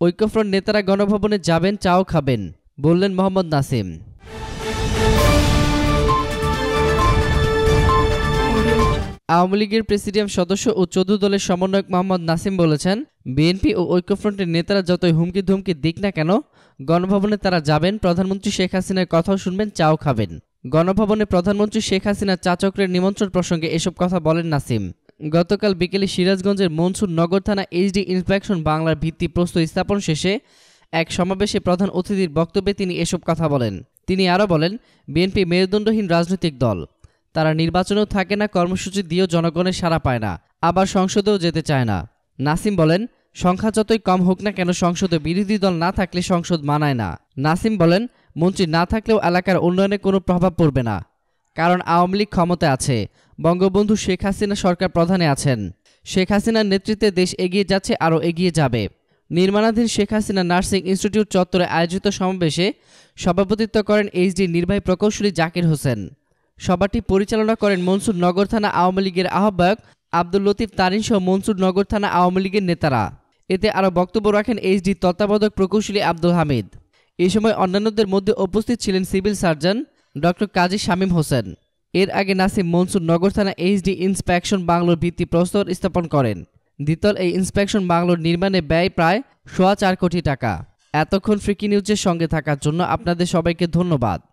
ঐক্যফ্রন্ট নেতারা গণভবনে যাবেন, চাও খাবেন, বললেন মোহাম্মদ নাসিম। আওয়ামী লীগের প্রেসিডিয়াম সদস্য ও চৌদ্দ দলের সমন্বয়ক মোহাম্মদ নাসিম বলেছেন, বিএনপি ও ঐক্যফ্রন্টের নেতারা যতই হুমকি ধুমকি দিক না কেন, গণভবনে তারা যাবেন, প্রধানমন্ত্রী শেখ হাসিনার কথাও শুনবেন, চাও খাবেন। গণভবনে প্রধানমন্ত্রী শেখ হাসিনার চা চক্রের নিমন্ত্রণ প্রসঙ্গে এসব কথা বলেন নাসিম। গতকাল বিকেলে সিরাজগঞ্জের মনসুর নগর থানা এইচডি ইন্সপেকশন বাংলার ভিত্তি প্রস্তুত স্থাপন শেষে এক সমাবেশে প্রধান অতিথির বক্তব্যে তিনি এসব কথা বলেন। তিনি আরও বলেন, বিএনপি মেরুদণ্ডহীন রাজনৈতিক দল। তারা নির্বাচনেও থাকে না, কর্মসূচি দিয়েও জনগণের সাড়া পায় না, আবার সংসদেও যেতে চায় না। নাসিম বলেন, সংখ্যা যতই কম হোক না কেন সংসদে বিরোধী দল না থাকলে সংসদ মানায় না। নাসিম বলেন, মন্ত্রী না থাকলেও এলাকার উন্নয়নে কোনো প্রভাব পড়বে না। কারণ আওয়ামী লীগ ক্ষমতায় আছে। বঙ্গবন্ধু শেখ হাসিনা সরকার প্রধানে আছেন। শেখ হাসিনার নেতৃত্বে দেশ এগিয়ে যাচ্ছে, আরও এগিয়ে যাবে। নির্মাণাধীন শেখ হাসিনা নার্সিং ইনস্টিটিউট চত্বরে আয়োজিত সমাবেশে সভাপতিত্ব করেন এইচডি নির্বাহী প্রকৌশলী জাকির হোসেন। সভাটি পরিচালনা করেন মনসুর নগর থানা আওয়ামী লীগের আহ্বায়ক আব্দুল লতিফ তারিন সহ মনসুর নগর থানা আওয়ামী লীগের নেতারা। এতে আরও বক্তব্য রাখেন এইচডি তত্ত্বাবধায়ক প্রকৌশলী আব্দুল হামিদ। এই সময় অন্যান্যদের মধ্যে উপস্থিত ছিলেন civil surgeon doctor Kazi Shamim Hossain. এর আগে নাসিম মনসুর নগর থানা এইচডি ইন্সপেকশন বাংলোর ভিত্তি প্রস্তর স্থাপন করেন। দ্বিতল এই ইন্সপেকশন বাংলোর নির্মাণে ব্যয় প্রায় সোয়া চার কোটি টাকা। এতক্ষণ ফ্রিকি নিউজের সঙ্গে থাকার জন্য আপনাদের সবাইকে ধন্যবাদ।